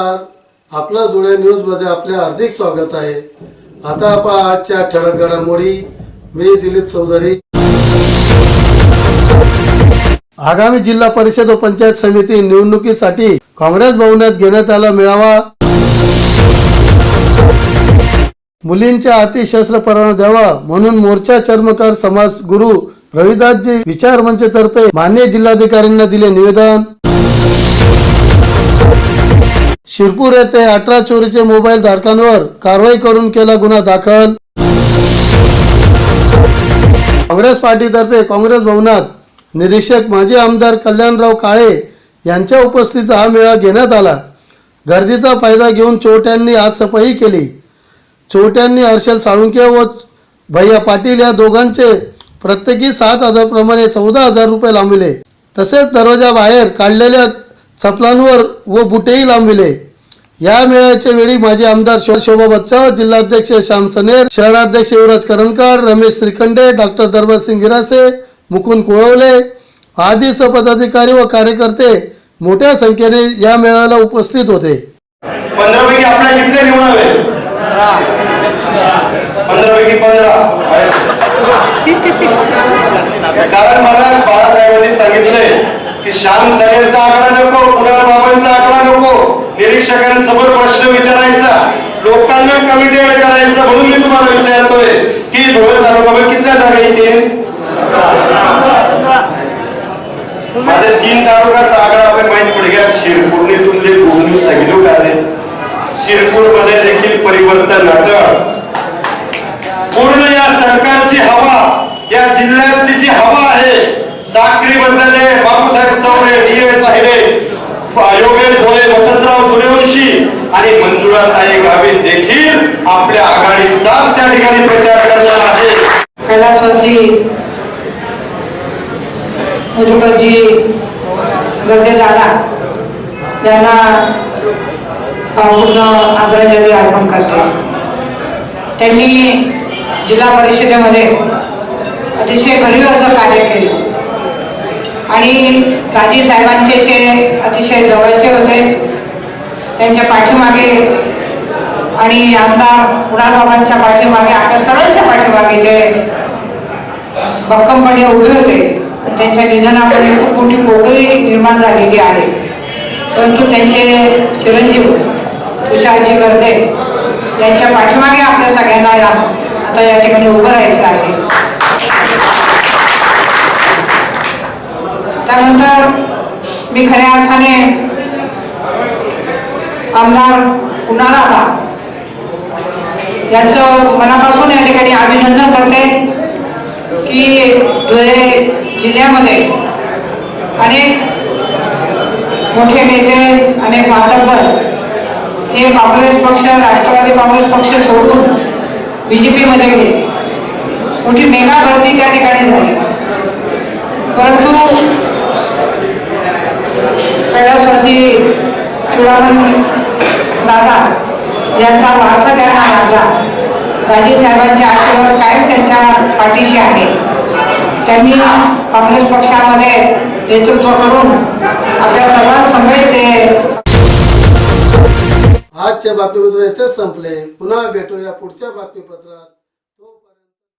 आपलं धुळे न्यूजमध्ये आपले हार्दिक स्वागत आहे. आता आपण आजच्या ठळक घडामोडी. मी दिलीप चौधरी. आगामी जिल्हा परिषद व पंचायत समिती निवडणुकीसाठी काँग्रेस भवनात घेण्यात आला मेळावा. मुलींच्या हाती शस्त्र परवाना द्यावा म्हणून मोर्चा चर्मकार समाज गुरु रविदासजी विचार मंच तर्फे मान्य जिल्हाधिकाऱ्यांना दिले निवेदन. शिरपूर येथे अठरा चोरीचे मोबाईल धारकांवर कारवाई करून केला गुन्हा दाखल. काँग्रेस पार्टीतर्फे काँग्रेस भवनात निरीक्षक माजी आमदार कल्याणराव काळे यांच्या उपस्थितीत हा मेळा घेण्यात आला. गर्दीचा फायदा घेऊन चोरट्यांनी आज सफाई केली. चोरट्यांनी हर्षल साळुंके व भैया पाटील या दोघांचे प्रत्येकी सात हजार प्रमाणे चौदा हजार रुपये लांबविले तसेच दरवाजा बाहेर काढलेल्या चपलांवर व बुटेही लांबविले या मेळ्याच्या वेळी माजी आमदार शोभा बच्चा जिल्हाध्यक्ष श्याम सनेर शहराध्यक्ष युवराज करंजकर रमेश श्रीखंडे डॉक्टर दरबारसिंग गिरासे मुकुंद कोळवले आदी पदाधिकारी व कार्यकर्ते मोठ्या संख्येने या मेळाव्याला उपस्थित होते. पंधरापैकी आपल्या कितले निवडावे पंधरा पैकी पंधरा. कारण मला बाळासाहेबांनी सांगितले की श्याम सनेरचा आकडा नको कुणाल बाबांचा आकडा नको निरीक्षकांसमोर प्रश्न विचारायचा लोकांना कमिटेड करायचं म्हणून मी तुम्हाला विचारतोय की धुळे तालुक्यामध्ये कितल्या जागा येतील माझ्या तीन तालुका सागळा आपण माहीत पडग्या शिरपूरने तुमले गुड सांगितलं का रे शिरपूरमध्ये देखील परिवर्तन नाटक पूर्ण या सरकारची हवा या जिल्ह्यातली जी हवा आहे साखरी बदलले बापूसाहेब चौरे डी एस आहे योगेश भोळे वसंतराव सूर्यवंशी आणि मंजुळाताई गावे गावी देखील आपल्या आघाडीचाच त्या ठिकाणी प्रचार करणार आहे कैलासवासी मधुकरजी गर्दे दादा यांना पूर्ण आदरांजली अर्पण करतो. त्यांनी जिल्हा परिषदेमध्ये अतिशय भरीव असं कार्य केलं. आणि काजी साहेबांचे ते अतिशय जवळचे होते त्यांच्या पाठीमागे आणि आमदार कुणालबाबांच्या पाठीमागे आपल्या सर्वांच्या पाठीमागे जे भक्कमपणे उभे होते त्यांच्या निधनामध्ये खूप मोठी पोकळी निर्माण झालेली आहे. परंतु त्यांचे चिरंजीव तुषारजी गर्दे यांच्या पाठीमागे आपल्या सगळ्यांना या- आता या ठिकाणी उभं राहायचं आहे. त्यानंतर मी खऱ्या अर्थाने आमदार कुणाला यांचं मनापासून या ठिकाणी अभिनंदन करते की धुळे जिल्ह्यामध्ये अनेक मोठे नेते अनेक मातब्बर हे काँग्रेस पक्ष राष्ट्रवादी काँग्रेस पक्ष सोडून बी जे पीमध्ये गेले. मोठी मेगा भरती त्या ठिकाणी झाली. परंतु कैलासवासी चुडामण दादा यांचा वारसा त्यांना लागला. दाजी साहेबांचे आशीर्वाद कायम त्यांच्या पाठीशी आहे. त्यांनी काँग्रेस पक्षामध्ये नेतृत्व करून आपल्या सर्वांसमवेत ते आजचे बातमीपत्र इथेच संपले. पुन्हा भेटूया पुढच्या बातमीपत्रात.